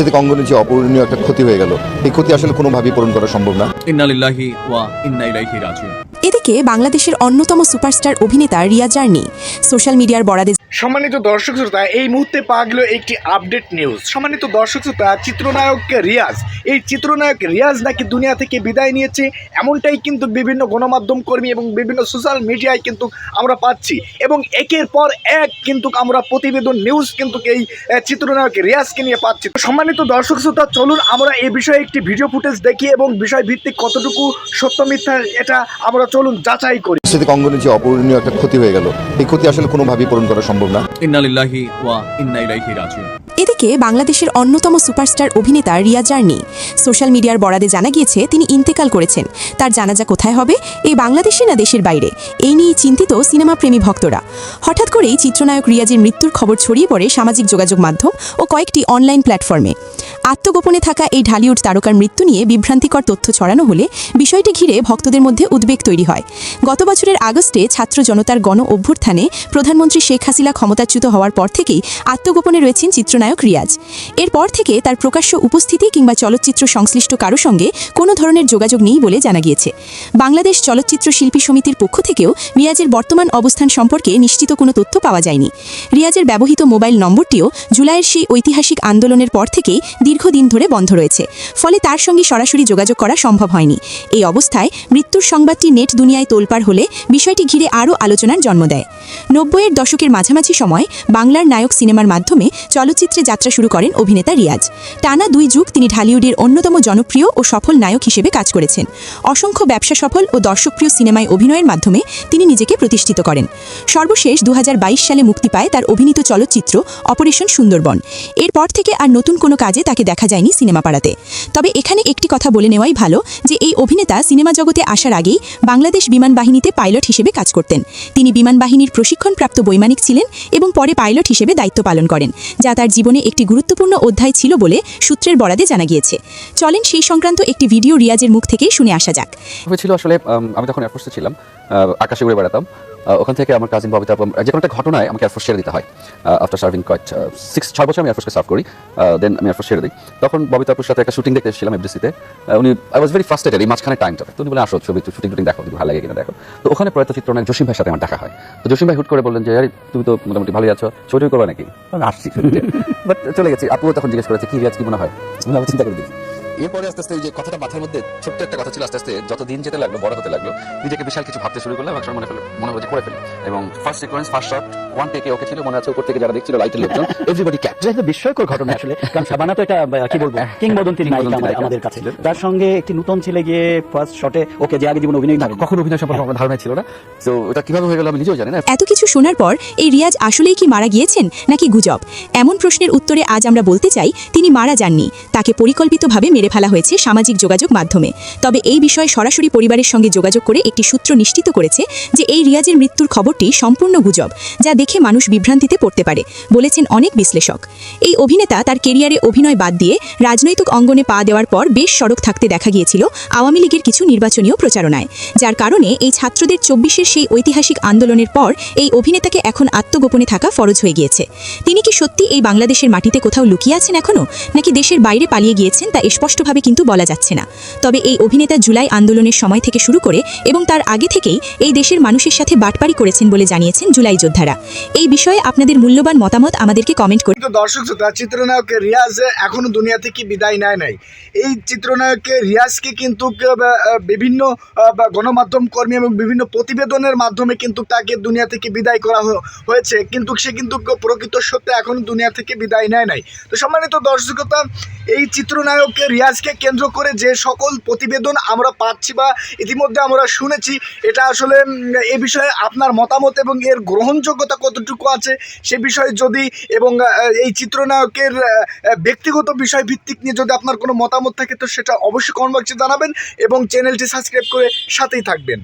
সাংস্কৃতিক অঙ্গনে যে অপূরণীয় একটা ক্ষতি হয়ে গেল, এই ক্ষতি আসলে কোনোভাবেই পূরণ করা সম্ভব না। ইন্নালিল্লাহি ওয়া ইন্না ইলাইহি রাজিউন। এদিকে বাংলাদেশের অন্যতম সুপারস্টার অভিনেতা রিয়া জার্নি। সোশ্যাল মিডিয়ার বরাদে সম্মানিত দর্শক শ্রোতা, এই মুহূর্তে পাওয়া গেল একটি আপডেট নিউজ সম্মানিত দর্শক শ্রোতা, চিত্রনায়ক রিয়াজ। এই চিত্রনায়ক রিয়াজ নাকি দুনিয়া থেকে বিদায় নিয়েছে? এমনটাই কিন্তু বিভিন্ন গণমাধ্যম কর্মী এবং বিভিন্ন সোশ্যাল মিডিয়ায় কিন্তু আমরা পাচ্ছি। এবং একের পর এক কিন্তু আমরা প্রতিবেদন নিউজ কিন্তু এই চিত্রনায়ক রিয়াজকে নিয়ে পাচ্ছি। সম্মানিত দর্শক শ্রোতা, চলুন আমরা এই বিষয়ে একটি ভিডিও ফুটেজ দেখি এবং বিষয় ভিত্তিক কতটুকু সত্য মিথ্যা, এটা আমরা চলুন যাচাই করি সাংস্কৃতিক অঙ্গনে যে অপূরণীয় একটা ক্ষতি হয়ে গেল এই ক্ষতি আসলে কোনোভাবেই পূরণ করা সম্ভব না। ইন্নালিল্লাহি ওয়া ইন্না ইলাইহি রাজিউন। এদিকে বাংলাদেশের অন্যতম সুপারস্টার অভিনেতা রিয়া জার্নি সোশ্যাল মিডিয়ার বরাদে জানা গিয়েছে তিনি ইন্তেকাল করেছেন। তার জানাজা কোথায় হবে এই বাংলাদেশে না দেশের বাইরে? এই নিয়ে চিন্তিত সিনেমা প্রেমী ভক্তরা। হঠাৎ করেই চিত্রনায়ক রিয়াজের মৃত্যুর খবর ছড়িয়ে পড়ে সামাজিক যোগাযোগ মাধ্যম ও কয়েকটি অনলাইন প্ল্যাটফর্মে। আত্মগোপনে থাকা এই ঢালিউড তারকার মৃত্যু নিয়ে বিভ্রান্তিকর তথ্য ছড়ানো হলে বিষয়টি ঘিরে ভক্তদের মধ্যে উদ্বেগ তৈরি হয়। গত বছরের আগস্টে ছাত্র জনতার গণ অভ্যুত্থানে প্রধানমন্ত্রী শেখ হাসিনা ক্ষমতাচ্যুত হওয়ার পর থেকেই আত্মগোপনে রয়েছেন চিত্রনায়ক রিয়াজ। এরপর থেকে তার প্রকাশ্য উপস্থিতি কিংবা চলচ্চিত্র সংশ্লিষ্ট কারও সঙ্গে কোনো ধরনের যোগাযোগ নেই বলে জানা গিয়েছে। বাংলাদেশ চলচ্চিত্র শিল্পী সমিতির পক্ষ থেকেও রিয়াজের বর্তমান অবস্থান সম্পর্কে নিশ্চিত কোনো তথ্য পাওয়া যায়নি। রিয়াজের ব্যবহৃত মোবাইল নম্বরটিও জুলাইয়ের সেই ঐতিহাসিক আন্দোলনের পর থেকেই দীর্ঘদিন ধরে বন্ধ রয়েছে। ফলে তার সঙ্গে সরাসরি যোগাযোগ করা সম্ভব হয়নি। এই অবস্থায় মৃত্যুর সংবাদটি নেট দুনিয়ায় তোলপাড় হলে বিষয়টি ঘিরে আরও আলোচনার জন্ম দেয়। নব্বইয়ের দশকের মাঝামাঝি সময় বাংলার নায়ক সিনেমার মাধ্যমে চলচ্চিত্রে যাত্রা শুরু করেন অভিনেতা রিয়াজ। টানা দুই যুগ তিনি ঢালিউডের অন্যতম জনপ্রিয় ও সফল নায়ক হিসেবে কাজ করেছেন। অসংখ্য ব্যবসা সফল ও দর্শকপ্রিয় সিনেমায় অভিনয়ের মাধ্যমে তিনি নিজেকে প্রতিষ্ঠিত করেন। সর্বশেষ দু হাজার বাইশ সালে মুক্তি পায় তার অভিনীত চলচ্চিত্র অপারেশন সুন্দরবন। এরপর থেকে আর নতুন কোনো কাজে তাকে দেখা যায়নি সিনেমা পাড়াতে তবে এখানে একটি কথা বলে নেওয়াই ভালো যে এই অভিনেতা সিনেমা জগতে আসার আগেই বাংলাদেশ বিমান বাহিনীতে পাইলট হিসেবে কাজ করতেন। তিনি বিমান বাহিনীর প্রশিক্ষণপ্রাপ্ত বৈমানিক ছিলেন এবং পরে পাইলট হিসেবে দায়িত্ব পালন করেন, যা তার জীবনে একটি গুরুত্বপূর্ণ অধ্যায় ছিল বলে সূত্রের বরাদে জানা গিয়েছে। চলেন সেই সংক্রান্ত একটি ভিডিও রিয়াজের মুখ থেকেই শুনে আসা যাক। আসলে আমি তখন ছিলাম আকাশে উড়ে বেড়াতাম। ওখান থেকে আমার কাজিন ববিতা যে কোনো একটা ঘটনায় আমাকে এয়ারফোর্স ছেড়ে দিতে হয় আফটার সার্ভিং কয়েট সিক্স ছয় বছর আমি এয়ারফোর্সকে সার্ভ করি দেন আমি এয়ারফোর্স ছেড়ে দিই। তখন ববিতা আপুর সাথে একটা শুটিং দেখতে এসেছিলাম এফডিসিতে উনি আই ওয়াজ ভেরি ফার্স্টেড এই মাঝখানে টাইমটাতে তো উনি বলে আসো, ছবি শুটিং টুটিং দেখো যদি ভালো লাগে কিনা দেখো। তো ওখানে প্রয়াত চিত্রনায়ক জসিম ভাইয়ের সাথে আমার দেখা হয়। তো জসিম ভাই হুট করে বললেন যে, আরে, তুমি তো মোটামুটি ভালোই আছো ছবি করবে নাকি? আসছি বাট চলে গেছি। আপু তখন জিজ্ঞেস করেছে, কি রিয়াজ, কি মনে হয়? চিন্তা করে দেখি এরপরে আস্তে আস্তে যে কথাটা মাথার মধ্যে ছোট্ট একটা কথা ছিল আস্তে আস্তে যত দিন যেতে লাগল বড় হতে লাগল নিজেকে বিশাল কিছু ভাবতে শুরু করলাম একসময় মনে হলো মনে হলো করে ফেলি। এবং first sequence first shot one টেকে ওকে ছিল মনে আছে উপর থেকে যারা দেখছিল লাইটের লোকজন এভরিবডি এটা একটা বিস্ময়কর ঘটনা আসলে কারণ শাবানা তো এটা কি বলব কিংবদন্তি নায়িকা কিংবদন্তি আমাদের- আমাদের কাছে। তার সঙ্গে একটি নতুন ছেলে গিয়ে ফার্স্ট শটে ওকে যে আগে জীবন অভিনয় না কখন অভিনয় সম্পর্কে আমার ধারণা ছিল না। তো ওটা কীভাবে হয়ে গেল আমি নিজেও জানি না। এত কিছু শোনার পর এই রিয়াজ আসলেই কি মারা গিয়েছেন নাকি গুজব? এমন প্রশ্নের উত্তরে আজ আমরা বলতে চাই তিনি মারা যাননি তাকে পরিকল্পিতভাবে মেরে ফেলা হয়েছে সামাজিক যোগাযোগ মাধ্যমে। তবে এই বিষয়ে সরাসরি পরিবারের সঙ্গে যোগাযোগ করে একটি সূত্র নিশ্চিত করেছে যে এই রিয়াজের মৃত্যুর খবরটি সম্পূর্ণ গুজব, যা দেখে মানুষ বিভ্রান্তিতে পড়তে পারে, বলেছেন অনেক বিশ্লেষক। এই অভিনেতা তার কেরিয়ারে অভিনয় বাদ দিয়ে রাজনৈতিক অঙ্গনে পা দেওয়ার পর বেশ সড়ক থাকতে দেখা গিয়েছিল আওয়ামী লীগের কিছু নির্বাচনীয় প্রচারণায়, যার কারণে এই ছাত্রদের চব্বিশের সেই ঐতিহাসিক আন্দোলনের পর এই অভিনেতাকে এখন আত্মগোপনে থাকা ফরজ হয়ে গিয়েছে। তিনি কি সত্যি এই বাংলাদেশের মাটিতে কোথাও লুকিয়ে আছেন এখনও নাকি দেশের বাইরে পালিয়ে গিয়েছেন তা স্পষ্টভাবে কিন্তু বলা যাচ্ছে না। তবে এই অভিনেতা জুলাই আন্দোলনের সময় থেকে শুরু করে এবং তার আগে থেকেই এই দেশের মানুষের সাথে বাটপারি করেছেন বলে জানিয়েছেন জুলাই যোদ্ধারা। এই বিষয়ে আপনাদের মূল্যবান মতামত আমাদেরকে কমেন্ট করে দর্শক শ্রোতা চিত্রনায়ক রিয়াজ এখনও দুনিয়া থেকে বিদায় নেয় নাই? এই চিত্রনায়ক রিয়াজকে কিন্তু বিভিন্ন গণমাধ্যম কর্মী এবং বিভিন্ন প্রতিবেদনের মাধ্যমে কিন্তু তাকে দুনিয়া থেকে বিদায় করা হয়েছে, কিন্তু সে কিন্তু প্রকৃত সত্যি এখনও দুনিয়া থেকে বিদায় নেয় নাই। তো সম্মানিত দর্শকতা এই চিত্রনায়ক রিয়াজকে কেন্দ্র করে যে সকল প্রতিবেদন আমরা পাচ্ছি বা ইতিমধ্যে আমরা শুনেছি, এটা আসলে এ বিষয়ে আপনার মতামত এবং এর গ্রহণযোগ্যতা কতটুকু আছে সে বিষয়ে যদি এবং এই চিত্রনায়কের ব্যক্তিগত বিষয় ভিত্তিক নিয়ে যদি আপনার কোনো মতামত থাকে তো সেটা অবশ্যই কমেন্ট জানাবেন এবং চ্যানেলটি সাবস্ক্রাইব করে সাথেই থাকবেন।